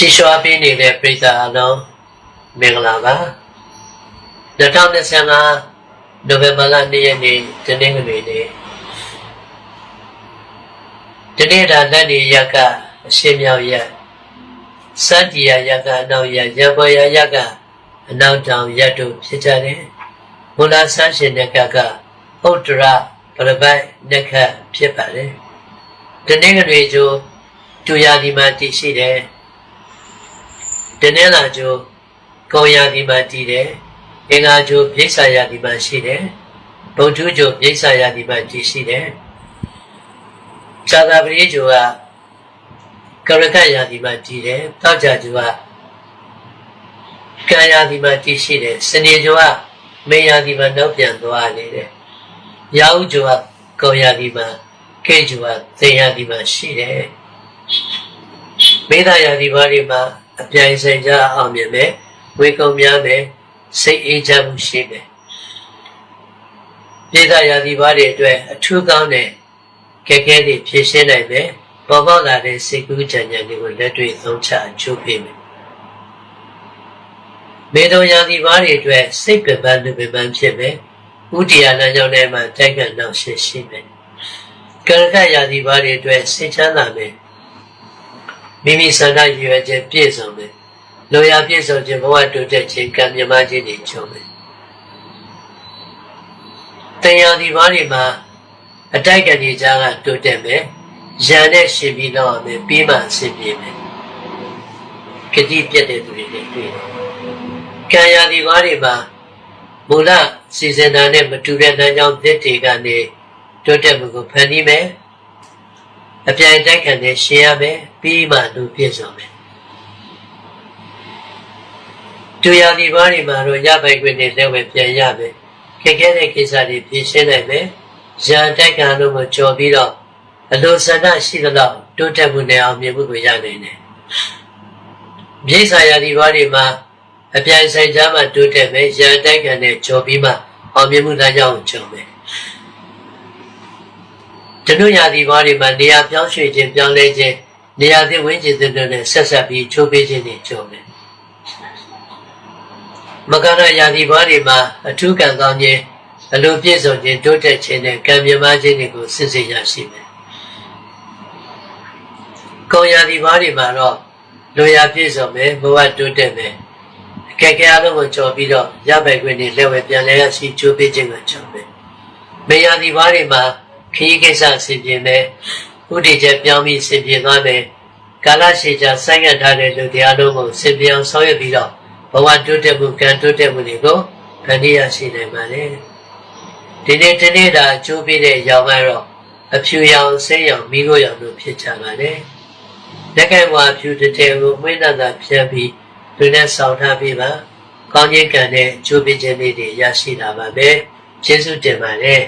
ကြည်လျှွာပေးနေတဲ့ပရိသတ်အလုံးမင်္ဂလာပါ2025နိုဝင်ဘာလ2ရက်နေ့တနင်္ဂနွေနေ့ဒီနေ့ဒါလက်နေရက်ကအရှင်းမြောက်ရက်စัจ jìya ရက်ကအနောက်ရက်ရဘောရရက်ကအနောက်တောင်ရက်တို့ဖြစ်ကြတယ်မူလဆန်းရှင်တဲ့ကကဥဒ္ဒရပရပိုက်နက္ခဖြစ်ပါတယ်တနင်္ဂနွေကျိုးတူရာဒီမှာတည်ရှိတယ် တနင်္လာကျိုးကောရာဒီမှာတည်တယ်အင်္ဂါကျိုးပြိဿရာဒီမှာရှိတယ်ဗုဒ္ဓကျိုးပြိဿရာဒီမှာတည်ရှိတယ်ဇာတာပရိကျိုးကကရကရာဒီမှာတည်တယ်တောက်ကြကျိုးကကံရာဒီမှာတည်ရှိတယ်စနေကျိုးကမေရာဒီမှာနောက်ပြန်သွားနေတယ်ရာဟုကျိုးကကောရာဒီမှာကေကျိုးကသေရာဒီမှာရှိတယ်မေတ္တာရာဒီဘာတွေမှာ အပြိုင်ဆိုင်ကြအောင်မြင်မယ်ဝေကုံများမယ်စိတ်အေးချမ်းမှုရှိမယ်မေတ္တာရာဒီဘာတွေအတွက်အထူးကောင်းတဲ့ကဲကဲတွေဖြည့်ရှင်းနိုင်မယ်ပေါ်ပေါက်လာတဲ့စိတ်ကူးကြံကြံတွေကိုလက်တွေ့သုံးချအကျိုးပေးမယ်မေတ္တာရာဒီဘာတွေအတွက်စိတ်ပင်ပန်းလူပင်ပန်းဖြစ်မယ်ဥတီယာလမ်းကြောင်းထဲမှာတိုက်ခတ်နောက်ရှိရှိမယ်ကရကရာဒီဘာတွေအတွက်စိတ်ချမ်းသာမယ် မိမိဆန္ဒရည်ရွယ်ချက်ပြည့်စုံမယ်လိုရာပြည့်စုံခြင်းဘဝတိုးတက်ခြင်းကံမြမခြင်းတွေချုံမယ်တရားဒီဘာတွေမှာအတိုက်ကနေကြားကတိုးတက်မယ်ရန်နဲ့ရှင်ပြီးတော့မယ်ပြီးမှအဆင်ပြေမယ်ခတိပြတ်တဲ့သူတွေနဲ့တွေ့တယ်ကံရာဒီဘာတွေမှာမူလစီစဉ်တာနဲ့မတူတဲ့လမ်းကြောင်းသစ်တွေကနေတိုးတက်မှုကိုဖန်တီးမယ် အပြိုင်တိုက်ခံနဲ့ရှင်းရမယ်ပြီးမှလူပြည့်စုံမယ်တူရဒီဘာတွေမှာတော့ရပိုင်ခွင့်နဲ့လက်ဝဲပြန်ရမယ်ခက်ခဲတဲ့ကိစ္စတွေဖြေရှင်းနိုင်မယ်ရန်တိုက်ခံလို့မကြော်ပြီးတော့အလိုဆန္ဒရှိသလောက်တိုးတက်မှုနဲ့အောင်မြင်မှုကိုရနိုင်တယ်မြေစာရာဒီဘာတွေမှာအပြိုင်ဆိုင်ကြားမှာတိုးတက်မယ်ရန်တိုက်ခံနဲ့ကြော်ပြီးမှအောင်မြင်မှုလမ်းကြောင်းကိုကြော်မယ် တနုရာဒီဘာတွေမှာနေရာပြောင်းရွှေ့ခြင်းပြောင်းလဲခြင်းနေရာသစ်ဝင်းကျင်တဲ့နဲ့ဆက်ဆက်ပြီးချိုးပေးခြင်းတွေကြုံတယ်မကရရာဒီဘာတွေမှာအထူးကံကောင်းခြင်းအလိုပြည့်စုံခြင်းတိုးတက်ခြင်းနဲ့ကံမြမခြင်းတွေကိုစစ်စစ်ရရှိမယ်။ကောရာဒီဘာတွေမှာတော့လိုရာပြည့်စုံမယ်ဘဝတိုးတက်မယ်အခက်အခဲအလုံးကိုကြော်ပြီးတော့ရပိုင်ခွင့်တွေလက်ဝဲပြန်လဲရရှိချိုးပေးခြင်းကိုကြော်မယ်။မေယာဒီဘာတွေမှာ ခရီးကိစ္စအစီအပြင်မယ်ဥဒိချက်ပြောင်းပြီးအစီအပြင်သွားမယ်ကာလရှည်ကြာဆိုင်းငံ့ထားတဲ့လူတရားလုံးကိုစင်ပြောင်းဆောင်ရွက်ပြီးတော့ဘဝတိုးတက်မှုကံတိုးတက်မှုတွေကိုဖန်တီးရရှိနိုင်ပါလေဒီနေ့ဒီနေ့ဒါအကျိုးပေးတဲ့ရောင်ကတော့အဖြူရောင်ဆင်းရောင်မိခိုးရောင်တို့ဖြစ်ကြပါလေလက်ကဲဝါဖြူတစ်ထည်ကိုမှိတ်တာတာဖြတ်ပြီးလူနဲ့ဆောင်ထားပြီးပါကောင်းခြင်းကံနဲ့အကျိုးပေးခြင်းလေးတွေရရှိလာပါပဲကျေးဇူးတင်ပါတယ်